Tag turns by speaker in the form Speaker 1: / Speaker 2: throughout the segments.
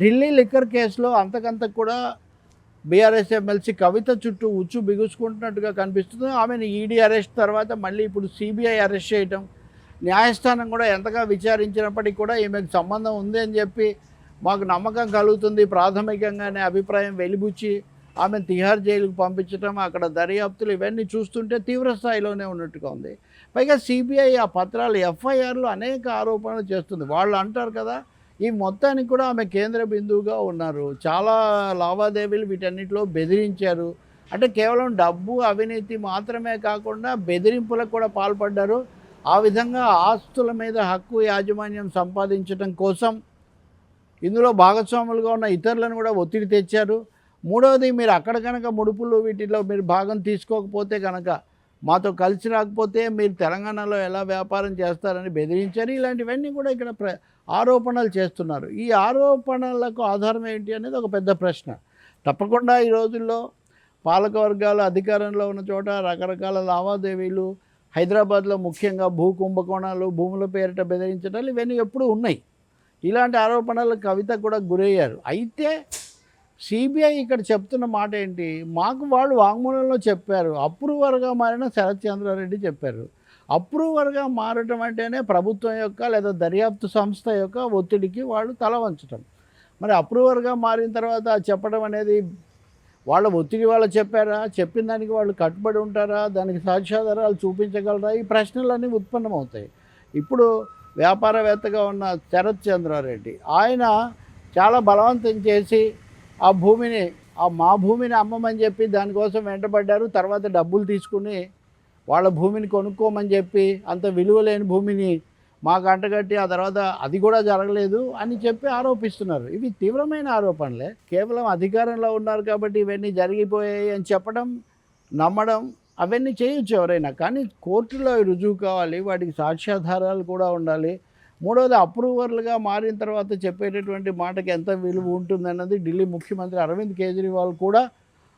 Speaker 1: Delhi liquor కేసులో అంతకంతకు కూడా బీఆర్ఎస్ ఎమ్మెల్సీ కవిత చుట్టూ ఉచ్చు బిగుసుకుంటున్నట్టుగా కనిపిస్తుంది. ఆమెను ఈడీ అరెస్ట్ తర్వాత మళ్ళీ ఇప్పుడు సిబిఐ అరెస్ట్ చేయటం న్యాయస్థానం కూడా ఎంతగా విచారించినప్పటికీ కూడా ఈమెకు సంబంధం ఉంది అని చెప్పి మాకు నమ్మకం కలుగుతుంది. ప్రాథమికంగానే అభిప్రాయం వెలిబుచ్చి ఆమెను తిహార్ జైలుకు పంపించడం అక్కడ దర్యాప్తులు ఇవన్నీ చూస్తుంటే తీవ్ర స్థాయిలోనే ఉన్నట్టుగా ఉంది. పైగా సిబిఐ ఆ పత్రాలు ఎఫ్ఐఆర్లు అనేక ఆరోపణలు చేస్తుంది. వాళ్ళు అంటారు కదా ఈ మొత్తానికి కూడా ఆమె కేంద్ర బిందువుగా ఉన్నారు. చాలా లావాదేవీలు వీటన్నిటిలో బెదిరించారు. అంటే కేవలం డబ్బు అవినీతి మాత్రమే కాకుండా బెదిరింపులకు కూడా పాల్పడ్డారు. ఆ విధంగా ఆస్తుల మీద హక్కు యాజమాన్యం సంపాదించడం కోసం ఇందులో భాగస్వాములుగా ఉన్న ఇతరులను కూడా ఒత్తిడి తెచ్చారు. మూడవది మీరు అక్కడ కనుక ముడుపులు వీటిలో మీరు భాగం తీసుకోకపోతే కనుక మాతో కలిసి రాకపోతే మీరు తెలంగాణలో ఎలా వ్యాపారం చేస్తారని బెదిరించారు ఇలాంటివన్నీ కూడా ఇక్కడ ప్ర ఆరోపణలు చేస్తున్నారు. ఈ ఆరోపణలకు ఆధారం ఏంటి అనేది ఒక పెద్ద ప్రశ్న. తప్పకుండా ఈ రోజుల్లో పాలక వర్గాలు అధికారంలో ఉన్న చోట రకరకాల లావాదేవీలు హైదరాబాద్లో ముఖ్యంగా భూ కుంభకోణాలు భూముల పేరిట బెదిరించడాలు ఇవన్నీ ఎప్పుడూ ఉన్నాయి. ఇలాంటి ఆరోపణలు కవిత కూడా గురయ్యారు. అయితే సిబిఐ ఇక్కడ చెప్తున్న మాట ఏంటి? మాకు వాళ్ళు వాంగ్మూలంలో చెప్పారు. అప్రూవర్గా మారిన శరత్ చంద్రారెడ్డి చెప్పారు. అప్రూవర్గా మారటం అంటేనే ప్రభుత్వం యొక్క లేదా దర్యాప్తు సంస్థ యొక్క ఒత్తిడికి వాళ్ళు తల వంచటం. మరి అప్రూవర్గా మారిన తర్వాత చెప్పడం అనేది వాళ్ళ ఒత్తిడి వాళ్ళు చెప్పారా? చెప్పిన దానికి వాళ్ళు కట్టుబడి ఉంటారా? దానికి సాక్ష్యాధారాలు చూపించగలరా? ఈ ప్రశ్నలన్నీ ఉత్పన్నమవుతాయి. ఇప్పుడు వ్యాపారవేత్తగా ఉన్న శరత్ చంద్రారెడ్డి ఆయన చాలా బలవంతం చేసి ఆ భూమిని ఆ మా భూమిని అమ్మమని చెప్పి దానికోసం వెంటబడ్డారు. తర్వాత డబ్బులు తీసుకుని వాళ్ళ భూమిని కొనుక్కోమని చెప్పి అంత విలువ లేని భూమిని మాకు అంటగట్టి ఆ తర్వాత అది కూడా జరగలేదు అని చెప్పి ఆరోపిస్తున్నారు. ఇవి తీవ్రమైన ఆరోపణలే. కేవలం అధికారంలో ఉన్నారు కాబట్టి ఇవన్నీ జరిగిపోయాయి అని చెప్పడం నమ్మడం అవన్నీ చేయొచ్చు ఎవరైనా. కానీ కోర్టులో రుజువు కావాలి వాటికి సాక్ష్యాధారాలు కూడా ఉండాలి. మూడవది అప్రూవర్లుగా మారిన తర్వాత చెప్పేటటువంటి మాటకి ఎంత విలువ ఉంటుందన్నది ఢిల్లీ ముఖ్యమంత్రి అరవింద్ కేజ్రీవాల్ కూడా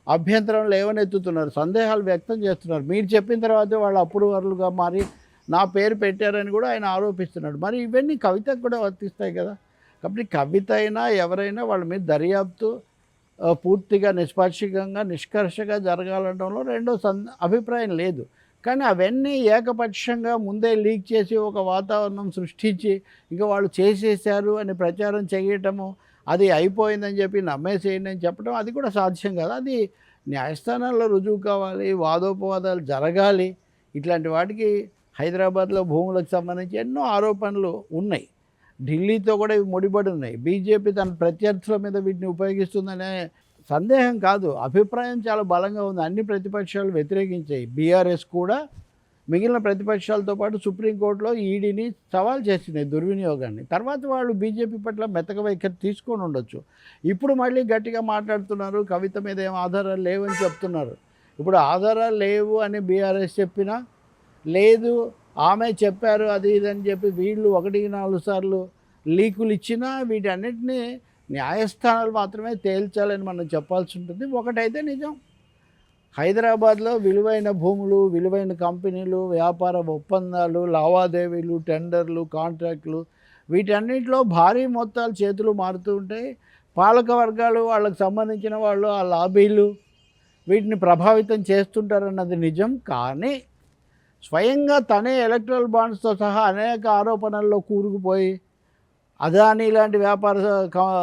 Speaker 1: అభ్యంతరం లేవనెత్తుతున్నారు. సందేహాలు వ్యక్తం చేస్తున్నారు. మీరు చెప్పిన తర్వాతే వాళ్ళు అప్రూవర్లుగా మారి నా పేరు పెట్టారని కూడా ఆయన ఆరోపిస్తున్నాడు. మరి ఇవన్నీ కవితకు కూడా వర్తిస్తాయి కదా. కాబట్టి కవిత అయినా ఎవరైనా వాళ్ళ మీద దర్యాప్తు పూర్తిగా నిష్పాక్షికంగా నిష్కర్షగా జరగాలనడంలో రెండో సం అభిప్రాయం లేదు. కానీ అవన్నీ ఏకపక్షంగా ముందే లీక్ చేసి ఒక వాతావరణం సృష్టించి ఇంకా వాళ్ళు చేసేసారు అని ప్రచారం చేయటము అది అయిపోయిందని చెప్పి నమ్మేసేయండి అని చెప్పడం అది కూడా సాధ్యం కదా. అది న్యాయస్థానాల్లో రుజువు కావాలి వాదోపవాదాలు జరగాలి. ఇట్లాంటి వాటికి హైదరాబాద్లో భూములకు సంబంధించి ఎన్నో ఆరోపణలు ఉన్నాయి. ఢిల్లీతో కూడా ఇవి ముడిపడి ఉన్నాయి. బీజేపీ తన ప్రత్యర్థుల మీద వీటిని ఉపయోగిస్తుందనే సందేహం కాదు. అభిప్రాయం చాలా బలంగా ఉంది. అన్ని ప్రతిపక్షాలు వ్యతిరేకించాయి బీఆర్ఎస్ కూడా మిగిలిన ప్రతిపక్షాలతో పాటు సుప్రీంకోర్టులో ఈడీని సవాల్ చేసింది దుర్వినియోగాన్ని. తర్వాత వాళ్ళు బీజేపీ పట్ల మెత్తక వైఖరి తీసుకొని ఉండొచ్చు. ఇప్పుడు మళ్ళీ గట్టిగా మాట్లాడుతున్నారు. కవిత మీద ఏం ఆధారాలు లేవని చెప్తున్నారు. ఇప్పుడు ఆధారాలు లేవు అని బీఆర్ఎస్ చెప్పినా లేదు ఆమె చెప్పారు అది ఇది అని చెప్పి వీళ్ళు ఒకటికి నాలుగు సార్లు లీకులు ఇచ్చినా వీటన్నిటిని న్యాయస్థానాలు మాత్రమే తేల్చాలని మనం చెప్పాల్సి ఉంటుంది. ఒకటైతే నిజం. హైదరాబాద్లో విలువైన భూములు విలువైన కంపెనీలు వ్యాపార ఒప్పందాలు లావాదేవీలు టెండర్లు కాంట్రాక్టులు వీటన్నిటిలో భారీ మొత్తాలు చేతులు మారుతూ ఉంటాయి. పాలక వర్గాలు వాళ్ళకి సంబంధించిన వాళ్ళు ఆ లాబీలు వీటిని ప్రభావితం చేస్తుంటారన్నది నిజం. కానీ స్వయంగా తనే ఎలక్ట్రల్ బాండ్స్తో సహా అనేక ఆరోపణల్లో కూరుకుపోయి అదానీ లాంటి వ్యాపార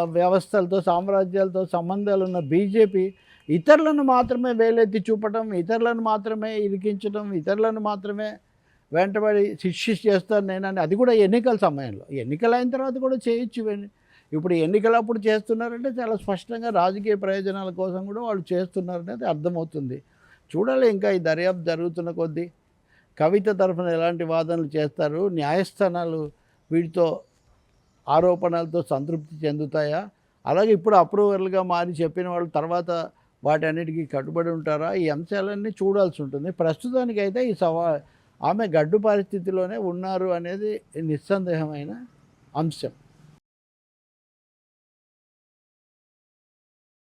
Speaker 1: వ్యవస్థలతో సామ్రాజ్యాలతో సంబంధాలు ఉన్న బీజేపీ ఇతరులను మాత్రమే వేలెత్తి చూపటం ఇతరులను మాత్రమే ఇరికించడం ఇతరులను మాత్రమే వెంటబడి శిక్ష చేస్తాను నేనని అది కూడా ఎన్నికల సమయంలో. ఎన్నికలు అయిన తర్వాత కూడా చేయొచ్చు ఇవన్నీ. ఇప్పుడు ఎన్నికలప్పుడు చేస్తున్నారంటే చాలా స్పష్టంగా రాజకీయ ప్రయోజనాల కోసం కూడా వాళ్ళు చేస్తున్నారనేది అర్థమవుతుంది. చూడాలి ఇంకా ఈ దర్యాప్తు జరుగుతున్న కొద్దీ. కవిత తరఫున ఎలాంటి వాదనలు చేస్తారు? న్యాయస్థానాలు వీటితో ఆరోపణలతో సంతృప్తి చెందుతాయా? అలాగే ఇప్పుడు అప్రూవర్లుగా మారి చెప్పిన వాళ్ళు తర్వాత వాటన్నిటికీ కట్టుబడి ఉంటారా? ఈ అంశాలన్నీ చూడాల్సి ఉంటుంది. ప్రస్తుతానికైతే ఈ సవా ఆమె గడ్డు పరిస్థితిలోనే ఉన్నారు అనేది నిస్సందేహమైన అంశం.